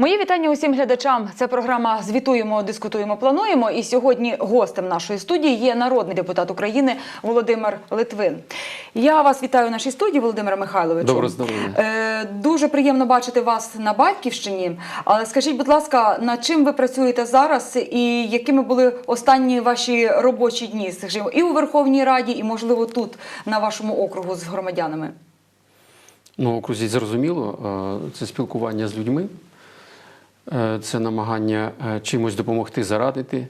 Мої вітання усім глядачам. Це програма Звітуємо, дискутуємо, плануємо. І сьогодні гостем нашої студії є народний депутат України Володимир Литвин. Я вас вітаю в нашій студії, Володимира Михайловичу. Доброго здоров'я. Е, дуже приємно бачити вас на батьківщині. Але скажіть, будь ласка, над чим ви працюєте зараз, і якими були останні ваші робочі дні скажімо, і у Верховній Раді, і можливо тут на вашому округу з громадянами? Ну, окрузі зрозуміло, е, це спілкування з людьми, це намагання е, чимось допомогти зарадити.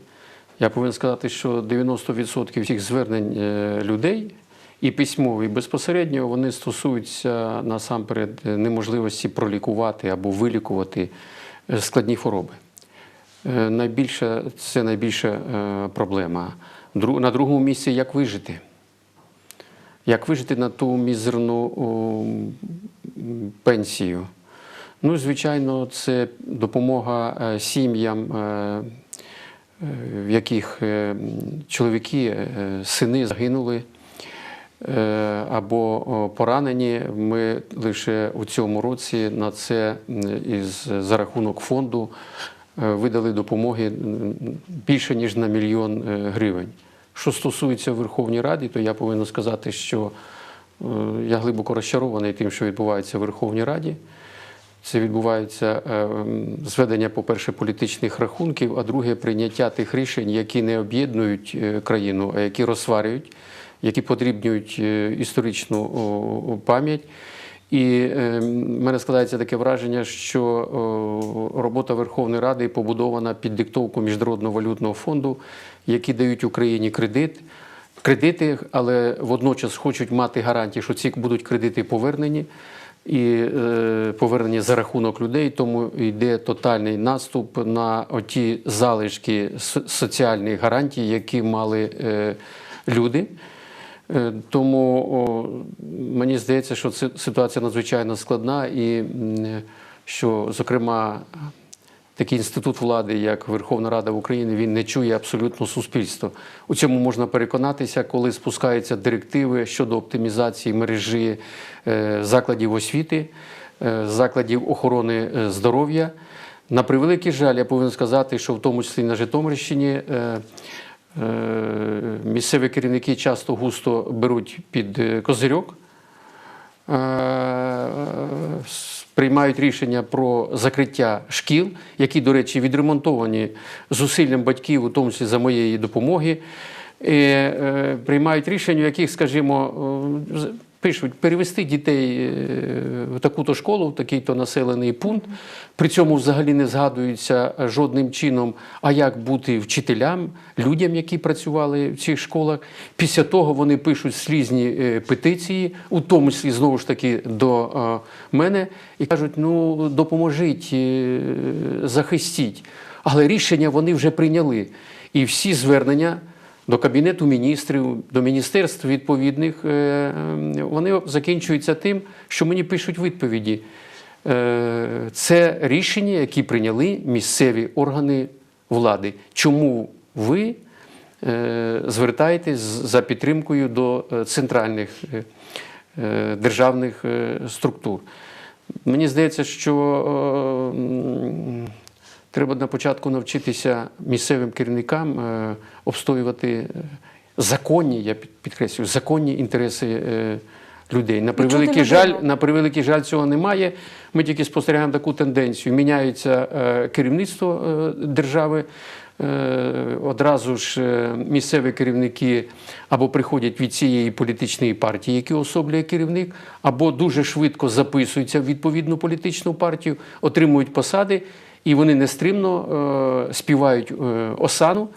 Я повинен сказати, що 90% всіх звернень е, людей і письмові, безпосередньо вони стосуються насамперед неможливості пролікувати або вилікувати е, складні хвороби. Е, Найбільша, це найбільша е, проблема. На другому місці як вижити. Як вижити на ту мізерну пенсію? Ну, звичайно, це допомога е, сім'ям, е, е, в яких чоловіки, сини загинули або поранені. Ми лише у цьому році на це із за рахунок фонду видали допомоги більше ніж на мільйон гривень. Що стосується Верховної Ради, то я повинен сказати, що я глибоко розчарований тим, що відбувається в Верховній Раді. Це відбувається е, зведення, по-перше, політичних рахунків, а друге прийняття тих рішень, які не об'єднують е, країну, а які розсварюють, які подрібнюють е, історичну пам'ять. І в мене складається таке враження, що робота Верховної Ради побудована під диктовку Міжнародного валютного фонду, які дають Україні кредит. Кредити, але водночас хочуть мати гарантії, що ці будуть кредити повернені і е, повернені за рахунок людей. Тому йде тотальний наступ на оті залишки со- соціальних гарантій, які мали е, люди. Е, Тому мені здається, що ситуація надзвичайно складна, і що, зокрема, такий інститут влади, як Верховна Рада України, він не чує абсолютно суспільство. У цьому можна переконатися, коли спускаються директиви щодо оптимізації мережі е, закладів освіти, е, закладів охорони е, здоров'я. На превеликий жаль, я повинен сказати, що в тому числі на Житомирщині. Місцеві керівники часто густо беруть під козирьок, приймають рішення про закриття шкіл, які, до речі, відремонтовані зусиллям батьків, у тому числі за моєї допомоги. І, е, приймають рішення, яких, скажімо, е, пишуть перевести дітей е, в таку-то школу, в такий-то населений пункт. При цьому взагалі не згадується жодним чином, а як бути вчителям, людям, які працювали в цих школах. Після того вони пишуть слізні е, петиції, у тому числі знову ж таки до е, мене, і кажуть: ну допоможіть, захистіть. Але рішення вони вже прийняли. І всі звернення до Кабінету міністрів, до міністерств відповідних, е, е, вони закінчуються тим, що мені пишуть відповіді. Е, Це рішення, які прийняли місцеві органи влади. Чому ви е, звертаєтесь за підтримкою до центральних державних структур? Мені здається, що треба на початку навчитися місцевим керівникам е, обстоювати е, законні, я підкреслюю, законні інтереси е, людей. На превеликий жаль, на превеликий жаль, цього немає. Ми тільки спостерігаємо таку тенденцію. Міняється керівництво держави. Одразу ж місцеві керівники або приходять від цієї політичної партії, які особлює керівник, або дуже швидко записуються в відповідну політичну партію, отримують посади, і вони нестримно е, співають е, осану.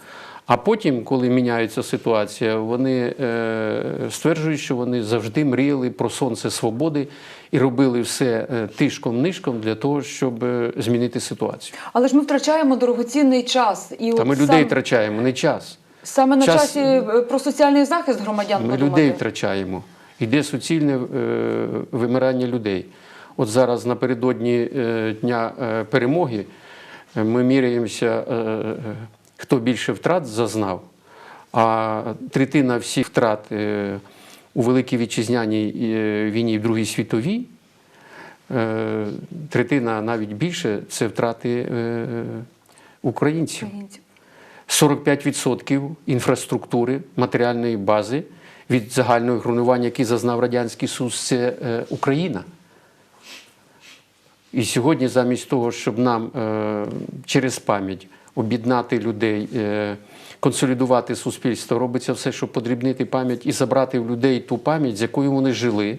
А потім, коли міняється ситуація, вони е, стверджують, що вони завжди мріяли про сонце свободи і робили все е, тишком-нишком для того, щоб е, змінити ситуацію. Але ж ми втрачаємо дорогоцінний час. І Та от ми сам- людей втрачаємо, не час. Саме на Час- часі е, про соціальний захист громадян Ми подумати. людей втрачаємо. Йде суцільне е, вимирання людей. От зараз напередодні е, Дня е, перемоги е, ми міряємося, хто більше втрат зазнав. А третина всіх втрат у Великій Вітчизняній війні в Другій світовій, третина навіть більше це втрати українців. Українців. 45% інфраструктури, матеріальної бази від загального руйнування, який зазнав Радянський Союз, це Україна. І сьогодні, замість того, щоб нам е, через пам'ять об'єднати людей, е, консолідувати суспільство, робиться все, щоб подрібнити пам'ять і забрати в людей ту пам'ять, з якою вони жили,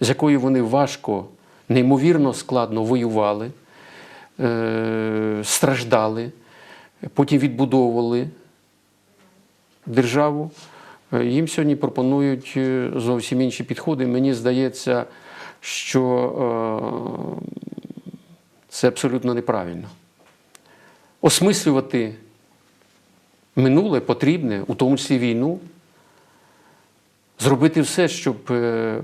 з якою вони важко, неймовірно складно воювали, е, страждали, потім відбудовували державу. Е, Їм сьогодні пропонують е, зовсім інші підходи. Мені здається, що е, це абсолютно неправильно. Осмислювати минуле потрібне, у тому числі війну, зробити все, щоб е,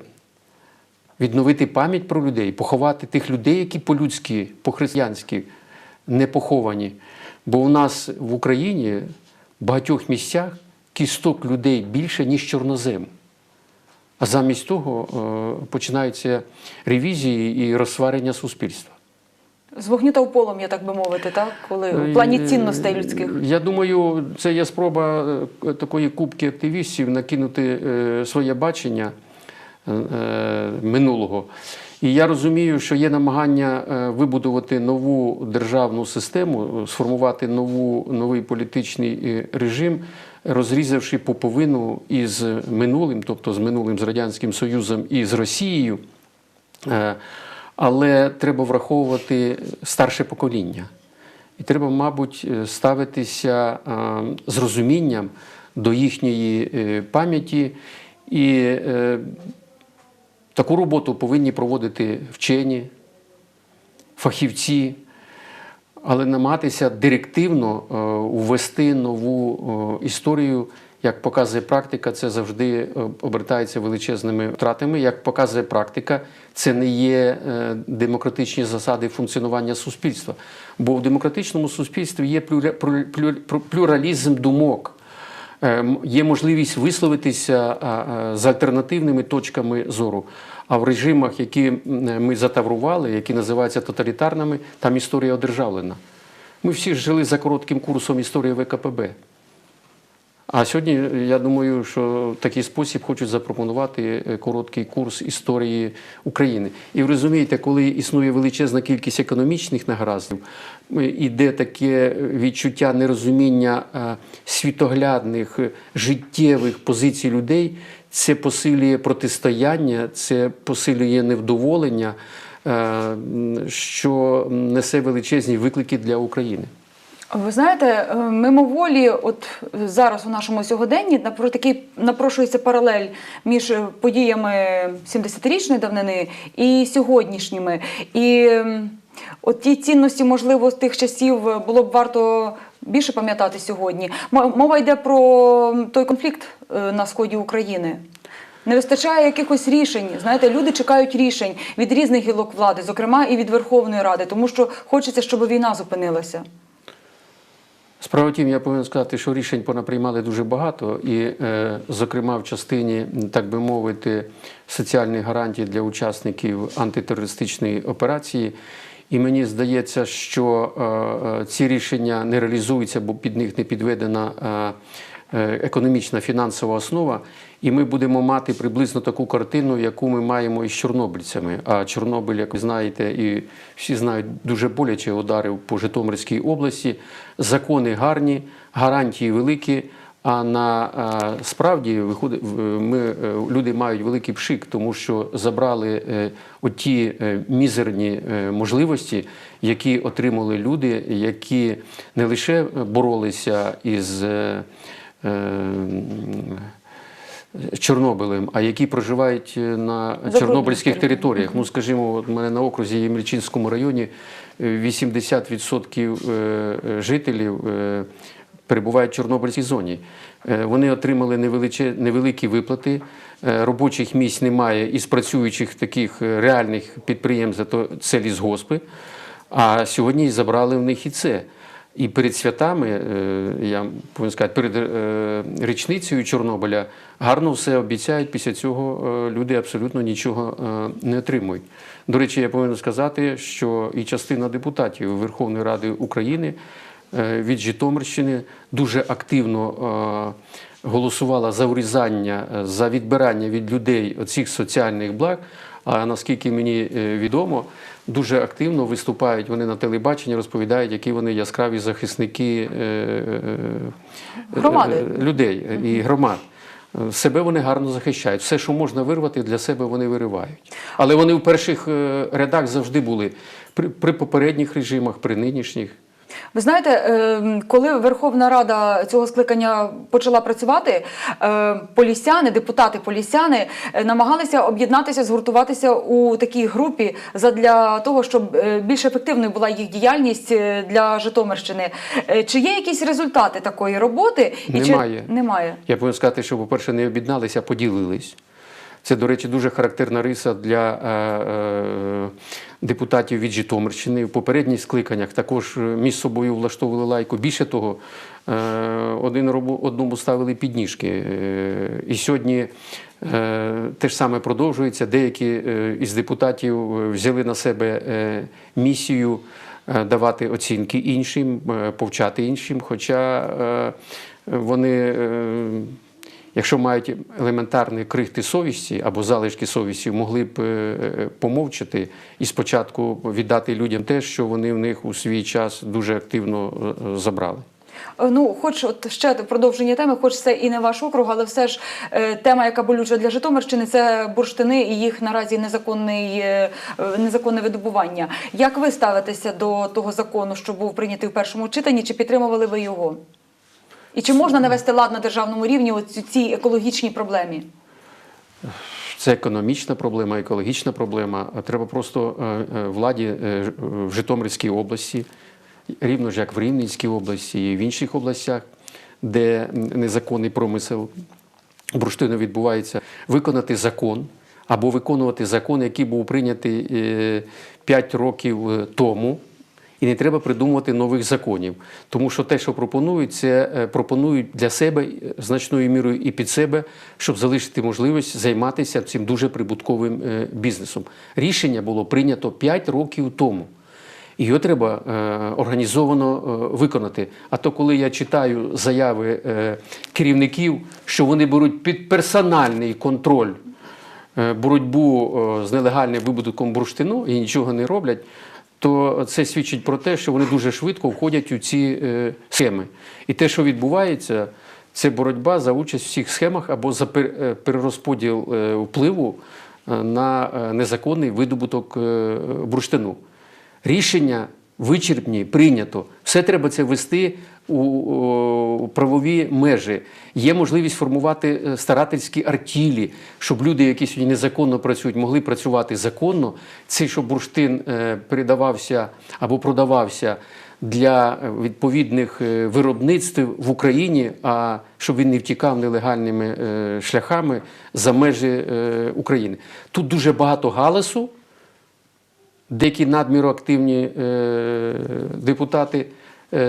відновити пам'ять про людей, поховати тих людей, які по-людськи, по-християнськи не поховані. Бо у нас в Україні в багатьох місцях кісток людей більше, ніж чорнозем. А замість того е, починаються ревізії і розсварення суспільства. З вогню та в полум'я, так би мовити, так? Коли в плані цінностей людських. Я думаю, це є спроба е, такої кубки активістів накинути е, своє бачення е, минулого. І я розумію, що є намагання е, вибудувати нову державну систему, сформувати нову, новий політичний е, режим, розрізавши пуповину із минулим, тобто з минулим з Радянським Союзом і з Росією. Але треба враховувати старше покоління. І треба, мабуть, е, ставитися е, з розумінням до їхньої е, пам'яті. І таку роботу повинні проводити вчені, фахівці, але намагатися директивно ввести нову історію. Як показує практика, це завжди е, обертається величезними втратами. Як показує практика, це не є е, демократичні засади функціонування суспільства. Бо в демократичному суспільстві є плюра- плю- плю- плюралізм думок. Е, Є можливість висловитися з альтернативними точками зору. А в режимах, які ми затаврували, які називаються тоталітарними, там історія одержавлена. Ми всі жили за коротким курсом історії ВКПБ. А сьогодні я думаю, що в такий спосіб хочуть запропонувати е, короткий курс історії України. І ви розумієте, коли існує величезна кількість економічних негараздів, е, іде таке відчуття нерозуміння е, світоглядних, е, життєвих позицій людей, це посилює протистояння, це посилює невдоволення, е, що несе величезні виклики для України. Ви знаєте, е, мимоволі, от зараз у нашому сьогоденні напро- такий напрошується паралель між е, подіями 70-річної давнини і сьогоднішніми. І от ті цінності, можливо, з тих часів е, було б варто більше пам'ятати сьогодні. Мова йде про той конфлікт на сході України. Не вистачає якихось рішень. Знаєте, люди чекають рішень від різних гілок влади, зокрема і від Верховної Ради, тому що хочеться, щоб війна зупинилася. Справа тім, я повинен сказати, що рішень понаприймали дуже багато, і, е, зокрема, в частині, так би мовити, соціальних гарантій для учасників антитерористичної операції. І мені здається, що е, е, ці рішення не реалізуються, бо під них не підведена економічна фінансова основа. І ми будемо мати приблизно таку картину, яку ми маємо із чорнобильцями. А Чорнобиль, як ви знаєте, і всі знають, дуже боляче ударив по Житомирській області. Закони гарні, гарантії великі. А на а, справді виходить, ми е, люди мають великий пшик, тому що забрали е, оті е, мізерні е, можливості, які отримали люди, які не лише боролися із. Е, Чорнобилем, а які проживають е, на чорнобильських територіях. Ну, скажімо, от у мене на окрузі Ємельчинському районі е, 80% е, жителів перебувають в Чорнобильській зоні. Вони отримали невеликі виплати, робочих місць немає із працюючих таких реальних підприємств, то це лісгоспи. А сьогодні забрали в них і це. І перед святами, е, я повинен сказати, перед е, річницею Чорнобиля гарно все обіцяють. Після цього е, люди абсолютно нічого не отримують. До речі, я повинен сказати, що і частина депутатів Верховної Ради України від Житомирщини дуже активно голосувала за урізання, за відбирання від людей оцих соціальних благ. А наскільки мені е, відомо, дуже активно виступають вони на телебаченні, розповідають, які вони яскраві захисники е, е, Громади. людей і громад. Себе вони гарно захищають. Все, що можна вирвати, для себе вони виривають. Але вони в перших рядах завжди були при, при попередніх режимах, при нинішніх. Ви знаєте, е, коли Верховна Рада цього скликання почала працювати, е, полісяни, депутати полісяни е, намагалися об'єднатися, згуртуватися у такій групі задля того, щоб е, більш ефективною була їх діяльність е, для Житомирщини. Чи є якісь результати такої роботи? Немає. Чи... Немає. Я повинен сказати, що, по-перше, не об'єдналися, а поділились. Це, до речі, дуже характерна риса для е, е, депутатів від Житомирщини. В попередніх скликаннях також е, між собою влаштовували лайку. Більше того, один одному ставили підніжки. І сьогодні те ж саме продовжується. Деякі із депутатів взяли на себе місію давати оцінки іншим, повчати іншим. Хоча вони, якщо мають елементарні крихти совісті або залишки совісті, могли б е, помовчати і спочатку віддати людям те, що вони в них у свій час дуже активно е, забрали. Е, Ну, хоч от ще продовження теми, хоч це і не ваш округ, але все ж е, тема, яка болюча для Житомирщини, це бурштини і їх наразі незаконний, е, е, незаконне видобування. Як ви ставитеся до того закону, що був прийнятий в першому читанні? Чи підтримували ви його? І чи можна навести лад на державному рівні цю- цій екологічній проблемі? Це економічна проблема, екологічна проблема. Треба просто е, е, владі е, в Житомирській області, рівно ж як в Рівненській області і в інших областях, де незаконний промисел бурштину відбувається, виконати закон або виконувати закон, який був прийнятий 5 років тому. І не треба придумувати нових законів, тому що те, що пропонують, це е, пропонують для себе е, значною мірою і під себе, щоб залишити можливість займатися цим дуже прибутковим е, бізнесом. Рішення було прийнято 5 років тому. І його треба е, організовано е, виконати. А то, коли я читаю заяви е, керівників, що вони беруть під персональний контроль е, боротьбу е, з нелегальним видобутком бурштину і нічого не роблять, то це свідчить про те, що вони дуже швидко входять у ці е, схеми. І те, що відбувається, це боротьба за участь в всіх схемах або за е, перерозподіл е, впливу е, на незаконний видобуток бурштину. Рішення вичерпні, прийнято. Все треба це вести у, правові межі. Є можливість формувати е, старательські артілі, щоб люди, які сьогодні незаконно працюють, могли працювати законно. Цей, щоб бурштин е, передавався або продавався для відповідних е, виробництв в Україні, а щоб він не втікав нелегальними шляхами за межі України. Тут дуже багато галасу деякі надміру активні е, депутати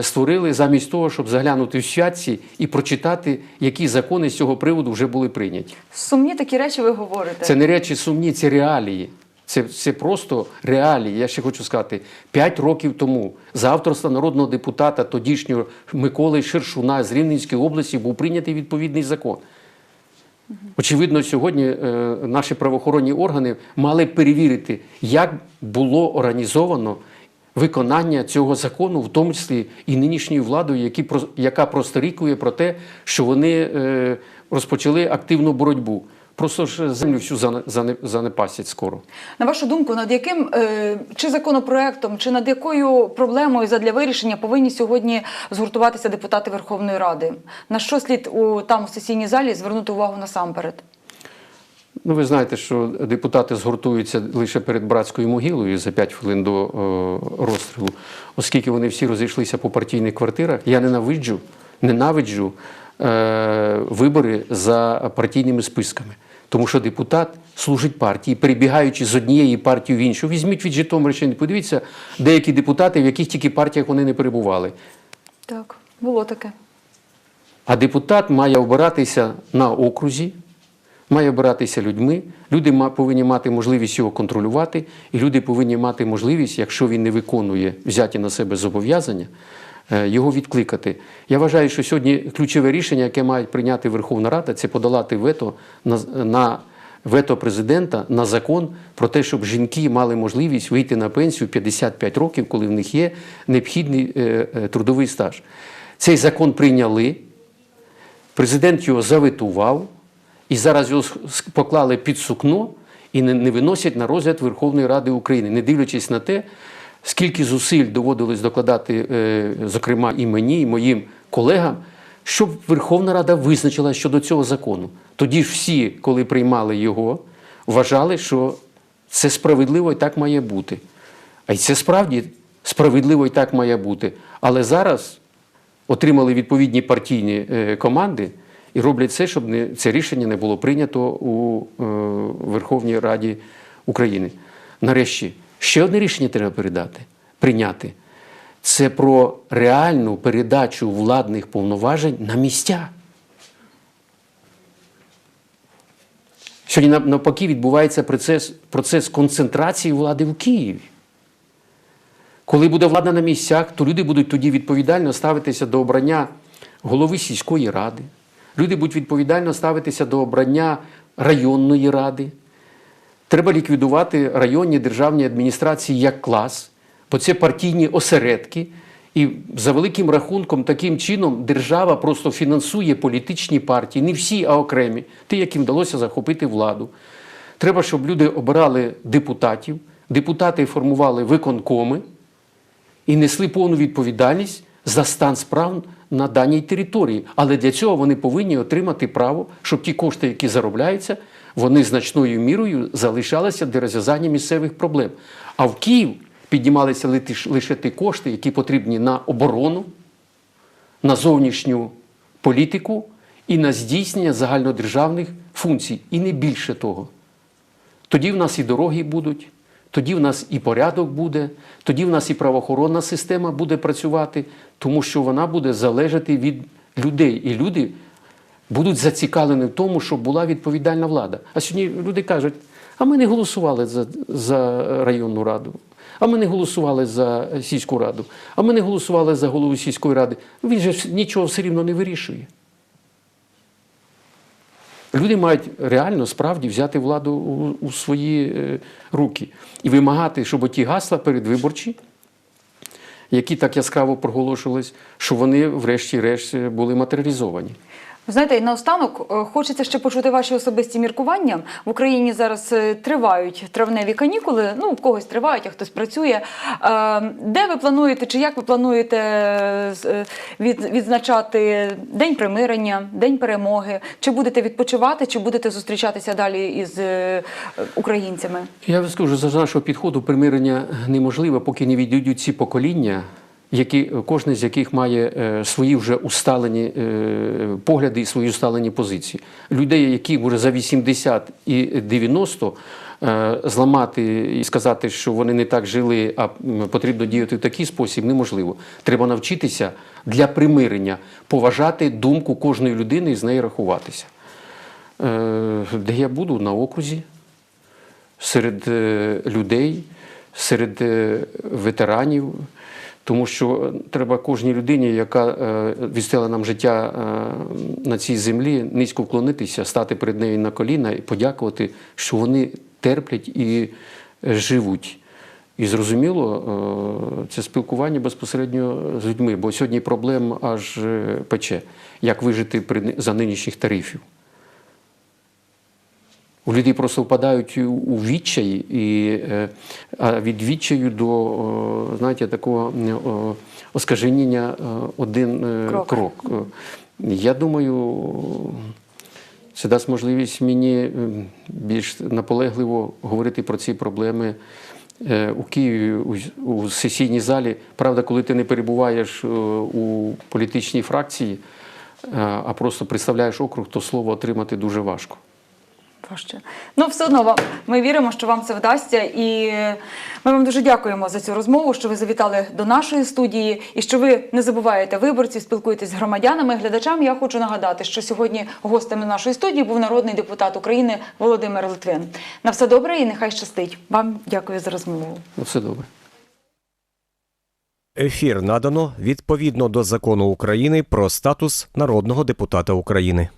створили замість того, щоб заглянути в святці і прочитати, які закони з цього приводу вже були прийняті. Сумні такі речі ви говорите. Це не речі сумні, це реалії. Це, це просто реалії. Я ще хочу сказати, п'ять років тому за авторства народного депутата тодішнього Миколи Шершуна з Рівненської області був прийнятий відповідний закон. Очевидно, сьогодні е, наші правоохоронні органи мали перевірити, як було організовано виконання цього закону, в тому числі і нинішньою владою, які, яка просторікує про те, що вони е, розпочали активну боротьбу. Просто ж землю всю зане- зане- скоро. На вашу думку, над яким е, чи законопроектом, чи над якою проблемою задля вирішення повинні сьогодні згуртуватися депутати Верховної Ради? На що слід у там у сесійній залі звернути увагу насамперед? Ну, ви знаєте, що депутати згуртуються лише перед братською могилою за 5 хвилин до е, розстрілу, оскільки вони всі розійшлися по партійних квартирах. Я ненавиджу, ненавиджу е, вибори за партійними списками. Тому що депутат служить партії, перебігаючи з однієї партії в іншу. Візьміть від Житомирщини, подивіться, деякі депутати, в яких тільки партіях вони не перебували. Так, було таке. А депутат має обиратися на окрузі, має обиратися людьми. Люди повинні мати можливість його контролювати, і люди повинні мати можливість, якщо він не виконує взяті на себе зобов'язання, е, його відкликати. Я вважаю, що сьогодні ключове рішення, яке має прийняти Верховна Рада, це подолати вето на, на вето президента на закон про те, щоб жінки мали можливість вийти на пенсію 55 років, коли в них є необхідний е, е, трудовий стаж. Цей закон прийняли. Президент його заветував, і зараз його поклали під сукно і не, не виносять на розгляд Верховної Ради України, не дивлячись на те, скільки зусиль доводилось докладати, е, зокрема, і мені, і моїм колегам, щоб Верховна Рада визначила щодо цього закону. Тоді ж всі, коли приймали його, вважали, що це справедливо і так має бути. А й це справді справедливо і так має бути. Але зараз отримали відповідні партійні е, команди і роблять все, щоб не, це рішення не було прийнято у е, Верховній Раді України. Нарешті, ще одне рішення треба передати, прийняти. Це про реальну передачу владних повноважень на місця. Сьогодні навпаки відбувається процес, процес концентрації влади в Києві. Коли буде влада на місцях, то люди будуть тоді відповідально ставитися до обрання голови сільської ради. Люди будуть відповідально ставитися до обрання районної ради. Треба ліквідувати районні державні адміністрації як клас, бо це партійні осередки. І за великим рахунком, таким чином, держава просто фінансує політичні партії, не всі, а окремі, ті, яким вдалося захопити владу. Треба, щоб люди обирали депутатів, депутати формували виконкоми і несли повну відповідальність за стан справ на даній території. Але для цього вони повинні отримати право, щоб ті кошти, які заробляються, вони значною мірою залишалися для розв'язання місцевих проблем. А в Київ піднімалися лише ті кошти, які потрібні на оборону, на зовнішню політику і на здійснення загальнодержавних функцій. І не більше того. Тоді в нас і дороги будуть, тоді в нас і порядок буде, тоді в нас і правоохоронна система буде працювати, тому що вона буде залежати від людей. І люди будуть зацікавлені в тому, щоб була відповідальна влада. А сьогодні люди кажуть: а ми не голосували за, за районну раду. А ми не голосували за сільську раду, а ми не голосували за голову сільської ради. Він же нічого все рівно не вирішує. Люди мають реально справді взяти владу у, у свої е, руки і вимагати, щоб ті гасла передвиборчі, які так яскраво проголошувались, щоб вони, врешті-решт, були матеріалізовані. Знаєте, і наостанок е, хочеться ще почути ваші особисті міркування. В Україні зараз е, тривають травневі канікули. Ну, в когось тривають, а хтось працює. Е, Де ви плануєте, чи як ви плануєте відзначати День примирення, День перемоги? Чи будете відпочивати, чи будете зустрічатися далі із українцями? Я скажу, за нашого підходу примирення неможливо, поки не відійдуть ці покоління, які, кожне з яких має е, свої вже усталені е, погляди і свої усталені позиції. Людей, які вже за 80 і 90 е, зламати і сказати, що вони не так жили, а потрібно діяти в такий спосіб, неможливо. Треба навчитися для примирення поважати думку кожної людини і з нею рахуватися. Де я буду? На окрузі серед людей, серед ветеранів, тому що треба кожній людині, яка е, відстала нам життя е, на цій землі, низько вклонитися, стати перед нею на коліна і подякувати, що вони терплять і е, живуть. І зрозуміло, це спілкування безпосередньо з людьми, бо сьогодні проблем аж пече, як вижити за нинішніх тарифів. У людей просто впадають у- відчай, і е, а від відчаю до знаєте, такого оскаженіння е, один е, Крок. крок. Е, Я думаю, це дасть можливість мені е, більш наполегливо говорити про ці проблеми е, у Києві у- сесійній залі. Правда, коли ти не перебуваєш е, у політичній фракції, е, а просто представляєш округ, то слово отримати дуже важко. Важче. Ну, все одно вам ми віримо, що вам це вдасться, і ми вам дуже дякуємо за цю розмову, що ви завітали до нашої студії і що ви не забуваєте виборців, спілкуєтесь з громадянами, глядачам. Я хочу нагадати, що сьогодні гостем нашої студії був народний депутат України Володимир Литвин. На все добре і нехай щастить. Вам дякую за розмову. Ну, Все добре. Ефір надано відповідно до закону України про статус народного депутата України.